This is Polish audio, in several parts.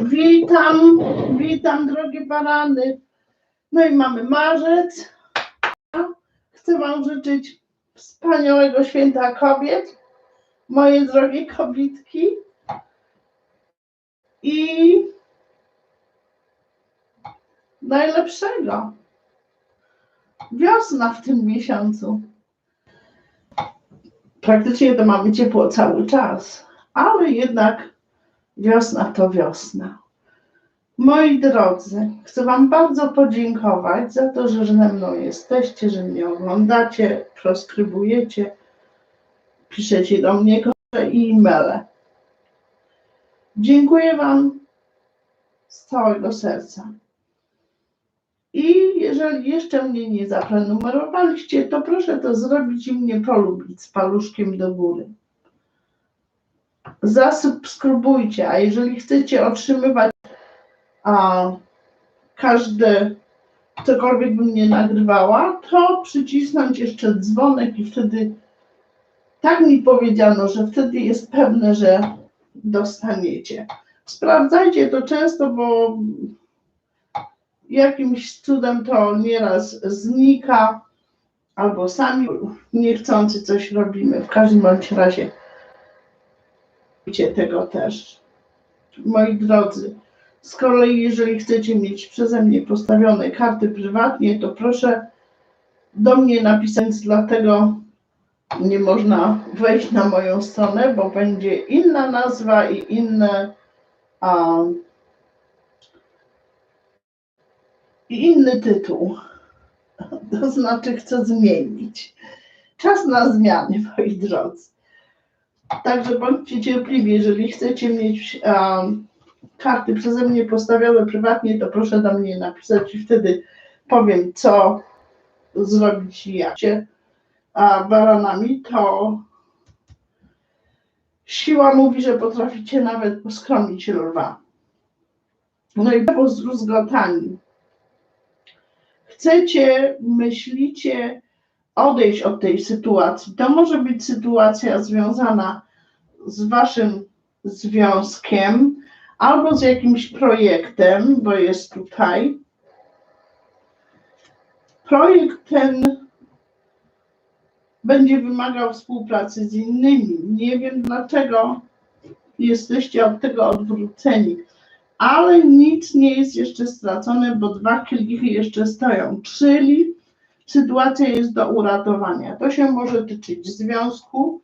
Witam, witam drogie barany. No i mamy marzec. Chcę Wam życzyć wspaniałego święta kobiet, moje drogie kobietki. I najlepszego. Wiosna w tym miesiącu. Praktycznie to mamy ciepło cały czas, ale jednak wiosna to wiosna. Moi drodzy, chcę Wam bardzo podziękować za to, że ze mną jesteście, że mnie oglądacie, proskrybujecie, piszecie do mnie komentarze i e-maile. Dziękuję Wam z całego serca. I jeżeli jeszcze mnie nie zaprenumerowaliście, to proszę to zrobić i mnie polubić z paluszkiem do góry. Zasubskrybujcie, a jeżeli chcecie otrzymywać a, każde, cokolwiek bym nie nagrywała, to przycisnąć jeszcze dzwonek i wtedy tak mi powiedziano, że wtedy jest pewne, że dostaniecie. Sprawdzajcie to często, bo jakimś cudem to nieraz znika, albo sami niechcący coś robimy. W każdym bądź razie tego też. Moi drodzy, z kolei jeżeli chcecie mieć przeze mnie postawione karty prywatnie, to proszę do mnie napisać, dlatego nie można wejść na moją stronę, bo będzie inna nazwa i inne um, i inny tytuł. To znaczy chcę zmienić. Czas na zmiany, moi drodzy. Także bądźcie cierpliwi, jeżeli chcecie mieć um, karty przeze mnie postawione prywatnie, to proszę do mnie napisać i wtedy powiem, co zrobić i jak się a baranami, to siła mówi, że potraficie nawet poskromić lwa. No i pozdruzgotani. Chcecie, myślicie odejść od tej sytuacji. To może być sytuacja związana z waszym związkiem albo z jakimś projektem, bo jest tutaj. Projekt ten będzie wymagał współpracy z innymi. Nie wiem dlaczego jesteście od tego odwróceni, ale nic nie jest jeszcze stracone, bo dwa kielichy jeszcze stoją, czyli sytuacja jest do uratowania. To się może tyczyć związku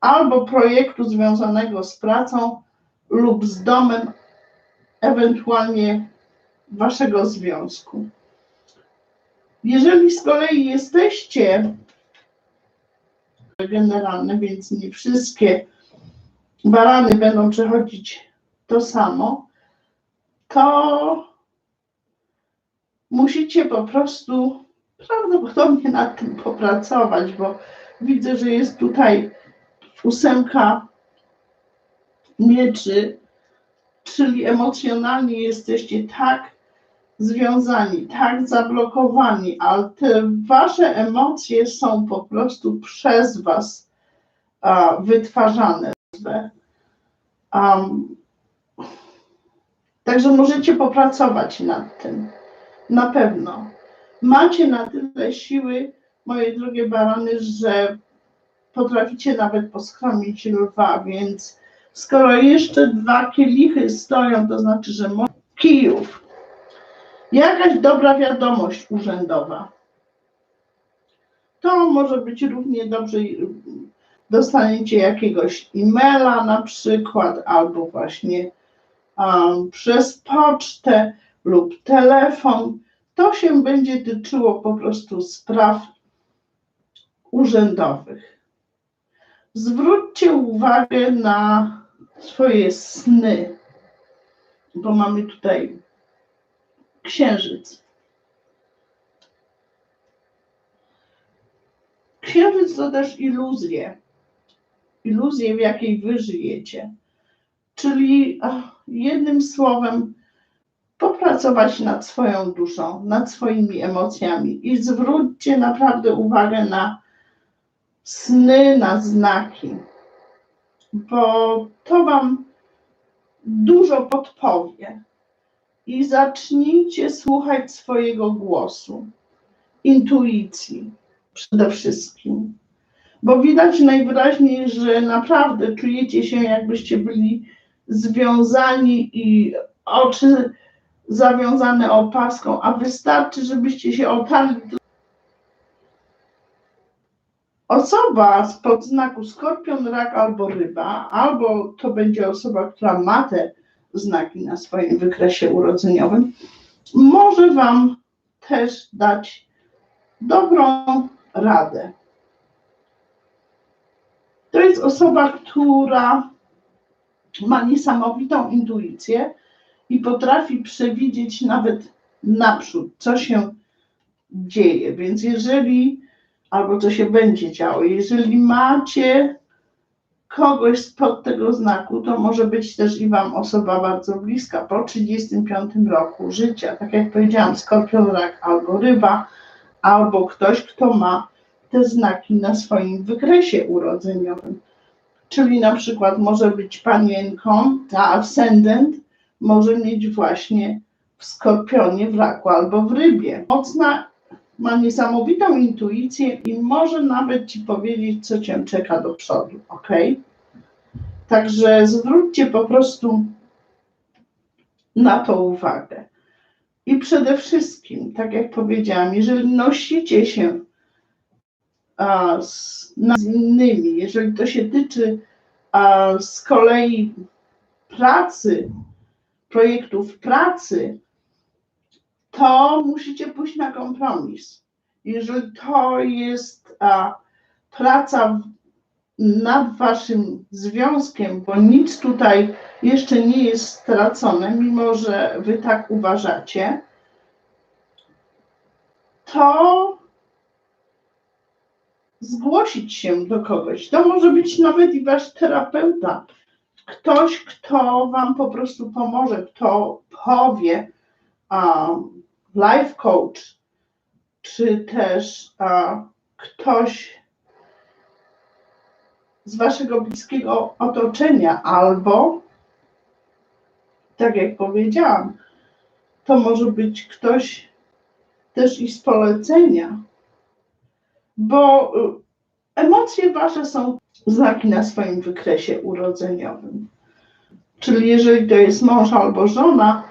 albo projektu związanego z pracą lub z domem, ewentualnie waszego związku. Jeżeli z kolei jesteście generalne, więc nie wszystkie barany będą przechodzić to samo, to musicie po prostu prawdopodobnie nad tym popracować, bo widzę, że jest tutaj ósemka mieczy, czyli emocjonalnie jesteście tak związani, tak zablokowani, ale te wasze emocje są po prostu przez was a, wytwarzane. Um, także możecie popracować nad tym. Na pewno. Macie na tyle siły, moje drogie barany, że potraficie nawet poskromić lwa, więc skoro jeszcze dwa kielichy stoją, to znaczy, że kijów. Jakaś dobra wiadomość urzędowa. To może być równie dobrze, dostaniecie jakiegoś e-maila na przykład, albo właśnie przez pocztę lub telefon. To się będzie tyczyło po prostu spraw urzędowych. Zwróćcie uwagę na swoje sny, bo mamy tutaj księżyc. Księżyc to też iluzje. Iluzje, w jakiej wy żyjecie. Czyli ach, jednym słowem, popracować nad swoją duszą, nad swoimi emocjami i zwróćcie naprawdę uwagę na sny na znaki, bo to Wam dużo podpowie. I zacznijcie słuchać swojego głosu, intuicji przede wszystkim. Bo widać najwyraźniej, że naprawdę czujecie się, jakbyście byli związani i oczy zawiązane opaską, a wystarczy, żebyście się otarli. Osoba z podznaku skorpion, rak albo ryba, albo to będzie osoba, która ma te znaki na swoim wykresie urodzeniowym, może Wam też dać dobrą radę. To jest osoba, która ma niesamowitą intuicję i potrafi przewidzieć nawet naprzód, co się dzieje. Więc jeżeli, albo co się będzie działo, jeżeli macie kogoś spod tego znaku, to może być też i Wam osoba bardzo bliska po 35 roku życia. Tak jak powiedziałam, skorpion, rak albo ryba, albo ktoś, kto ma te znaki na swoim wykresie urodzeniowym. Czyli na przykład może być panienką, ta ascendent może mieć właśnie w skorpionie, w raku albo w rybie. Mocna, ma niesamowitą intuicję i może nawet Ci powiedzieć, co Cię czeka do przodu, ok? Także zwróćcie po prostu na to uwagę. I przede wszystkim, tak jak powiedziałam, jeżeli nosicie się a, z, innymi, jeżeli to się tyczy a, z kolei pracy, projektów pracy, to musicie pójść na kompromis. Jeżeli to jest a, praca nad waszym związkiem, bo nic tutaj jeszcze nie jest stracone, mimo że wy tak uważacie, to zgłosić się do kogoś. To może być nawet i wasz terapeuta. Ktoś, kto wam po prostu pomoże, kto powie, life coach, czy też ktoś z waszego bliskiego otoczenia, albo, tak jak powiedziałam, to może być ktoś też i z polecenia, bo y, emocje wasze są znaki na swoim wykresie urodzeniowym. Czyli jeżeli to jest mąż albo żona,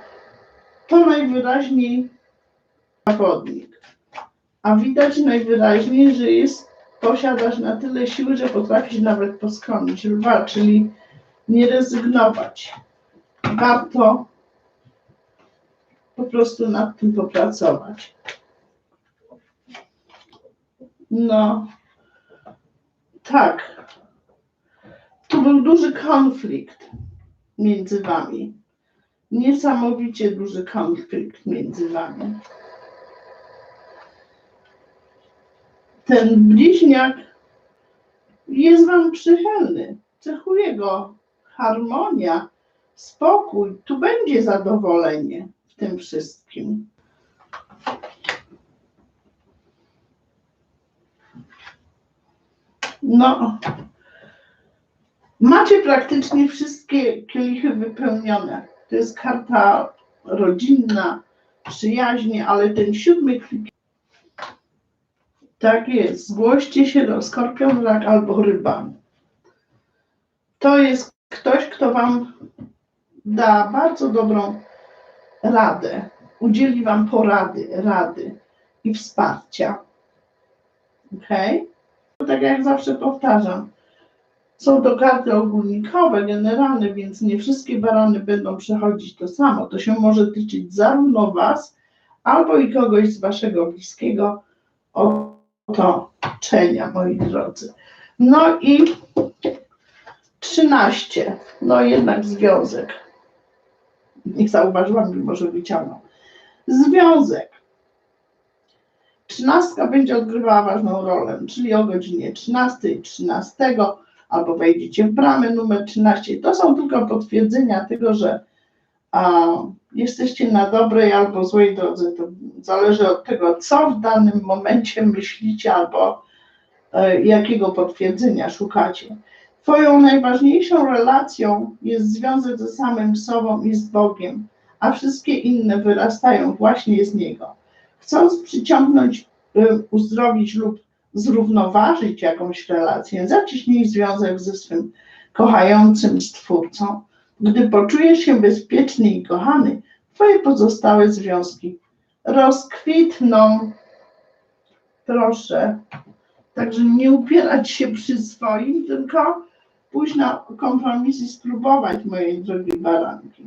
to najwyraźniej zawodnik. A widać najwyraźniej, że jest posiadasz na tyle siły, że potrafisz nawet poskonić lwa, czyli nie rezygnować. Warto po prostu nad tym popracować. No, tak. Tu był duży konflikt między wami. Niesamowicie duży konflikt między wami. Ten bliźniak jest wam przychylny. Cechuje go harmonia, spokój. Tu będzie zadowolenie w tym wszystkim. No, macie praktycznie wszystkie kielichy wypełnione. To jest karta rodzinna, przyjaźnie, ale ten siódmy klik. Tak jest. Zgłoście się do skorpion, rak albo ryba. To jest ktoś, kto Wam da bardzo dobrą radę, udzieli Wam porady, rady i wsparcia. Ok? Tak jak zawsze powtarzam, są to karty ogólnikowe, generalne, więc nie wszystkie barany będą przechodzić to samo. To się może tyczyć zarówno Was, albo i kogoś z Waszego bliskiego otoczenia, moi drodzy. No i 13, no jednak związek. Nie zauważyłam, mimo że wyciągnął. Związek. Trzynastka będzie odgrywała ważną rolę, czyli o godzinie 13 i 13 albo wejdziecie w bramę numer 13. To są tylko potwierdzenia tego, że a, jesteście na dobrej albo złej drodze. To zależy od tego, co w danym momencie myślicie albo e, jakiego potwierdzenia szukacie. Twoją najważniejszą relacją jest związek ze samym sobą i z Bogiem, a wszystkie inne wyrastają właśnie z Niego. Chcąc przyciągnąć, y, uzdrowić lub zrównoważyć jakąś relację, zaciśnij związek ze swym kochającym Stwórcą. Gdy poczujesz się bezpieczny i kochany, Twoje pozostałe związki rozkwitną. Proszę. Także nie upierać się przy swoim, tylko pójść na kompromis i spróbować, moje drogie baranki.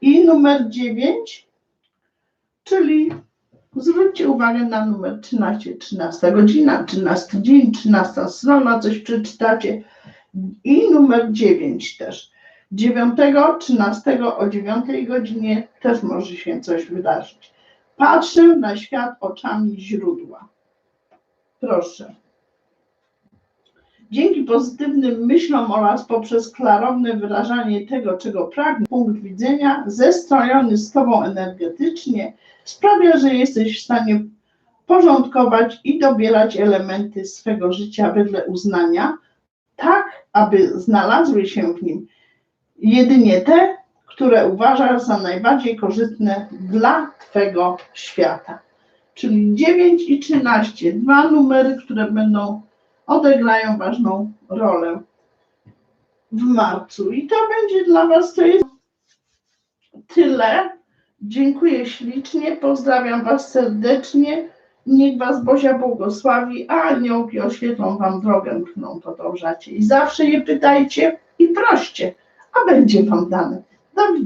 I numer dziewięć, czyli zwróćcie uwagę na numer 13, 13 godzina, 13 dzień, 13 strona, coś przeczytacie. I numer 9 też. 9, 13 o 9 godzinie też może się coś wydarzyć. Patrzę na świat oczami źródła. Proszę. Dzięki pozytywnym myślom oraz poprzez klarowne wyrażanie tego, czego pragnę, punkt widzenia zestrojony z Tobą energetycznie sprawia, że jesteś w stanie porządkować i dobierać elementy swego życia wedle uznania, tak aby znalazły się w nim jedynie te, które uważasz za najbardziej korzystne dla Twego świata. Czyli 9 i 13, dwa numery, które będą odegrają ważną rolę w marcu. I to będzie dla Was to jest tyle. Dziękuję ślicznie, pozdrawiam Was serdecznie. Niech Was Bozia błogosławi, a aniołki oświetlą Wam drogę, którą podążacie. I zawsze je pytajcie i proście, a będzie Wam dane. Do widzenia.